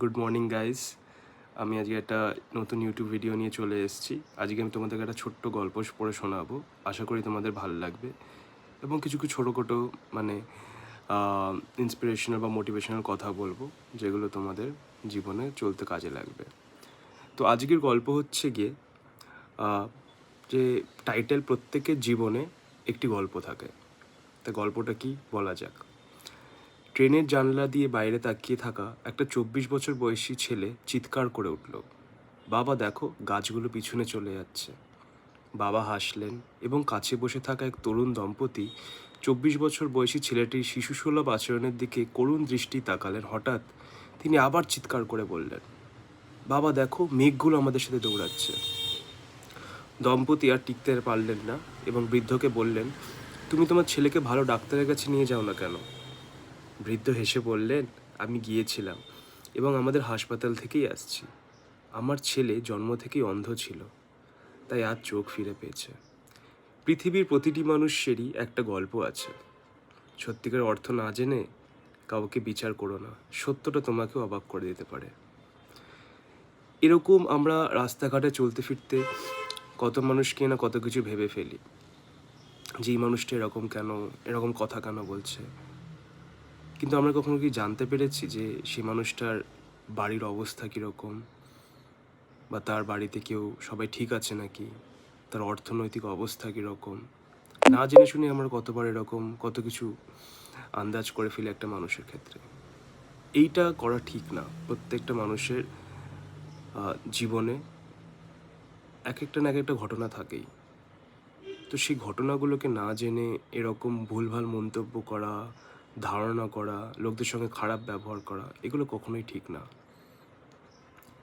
Good morning guys আমি আজকে একটা নতুন ইউটিউব ভিডিও নিয়ে চলে এসেছি। আজকে আমি তোমাদেরকে একটা ছোট্ট গল্প পড়ে শোনাবো। আশা করি তোমাদের ভালো লাগবে। এবং কিছু কিছু ছোটো খাটো মানে ইন্সপিরেশনাল বা মোটিভেশনাল কথা বলব, যেগুলো তোমাদের জীবনে চলতে কাজে লাগবে। তো আজকের গল্প হচ্ছে গিয়ে যে টাইটেল প্রত্যেকের জীবনে একটি গল্প থাকে। তা গল্পটা কি? বলা যাক। ট্রেনের জানলা দিয়ে বাইরে তাকিয়ে থাকা একটা চব্বিশ বছর বয়সী ছেলে চিৎকার করে উঠল। বাবা, দেখো, গাছগুলো পিছনে চলে যাচ্ছে। বাবা হাসলেন এবং কাছে বসে থাকা এক তরুণ দম্পতি চব্বিশ বছর বয়সী ছেলেটির শিশুসুলভ আচরণের দিকে করুণ দৃষ্টি তাকালেন। হঠাৎ তিনি আবার চিৎকার করে বললেন, বাবা, দেখো, মেঘগুলো আমাদের সাথে দৌড়াচ্ছে। দম্পতি আর টিকতে পারলেন না এবং বৃদ্ধকে বললেন, তুমি তোমার ছেলেকে ভালো ডাক্তারের কাছে নিয়ে যাও না কেন? বৃদ্ধ হেসে বললেন, আমি গিয়েছিলাম এবং আমাদের হাসপাতাল থেকেই আসছি। আমার ছেলে জন্ম থেকেই অন্ধ ছিল, তাই আজ চোখ ফিরে পেয়েছে। পৃথিবীর প্রতিটি মানুষেরই একটা গল্প আছে। সত্যিকার অর্থ না জেনে কাউকে বিচার করো না। সত্যটা তোমাকেও অবাক করে দিতে পারে। এরকম আমরা রাস্তাঘাটে চলতে ফিরতে কত মানুষকে না কত কিছু ভেবে ফেলি। যে এই মানুষটা এরকম কেন, এরকম কথা কেন বলছে? কিন্তু আমরা কখনো কি জানতে পেরেছি যে সে মানুষটার বাড়ির অবস্থা কীরকম? বা তার বাড়িতে কেউ সবাই ঠিক আছে নাকি? তার অর্থনৈতিক অবস্থা কীরকম? না জেনে শুনে আমরা কতবার এরকম কত কিছু আন্দাজ করে ফেলি একটা মানুষের ক্ষেত্রে। এইটা করা ঠিক না। প্রত্যেকটা মানুষের জীবনে এক একটা না এক একটা ঘটনা থাকেই। তো সেই ঘটনাগুলোকে না জেনে এরকম ভুলভাল মন্তব্য করা ধারণা করা, লোকদের সঙ্গে খারাপ ব্যবহার করা, এগুলো কখনোই ঠিক না।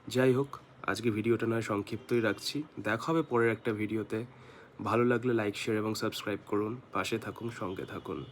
যাই হোক, আজকে ভিডিওটা নয়, সংক্ষিপ্তই রাখছি। দেখা হবে পরের একটা ভিডিওতে। ভালো লাগলে লাইক শেয়ার এবং সাবস্ক্রাইব করুন। পাশে থাকুন, সঙ্গে থাকুন।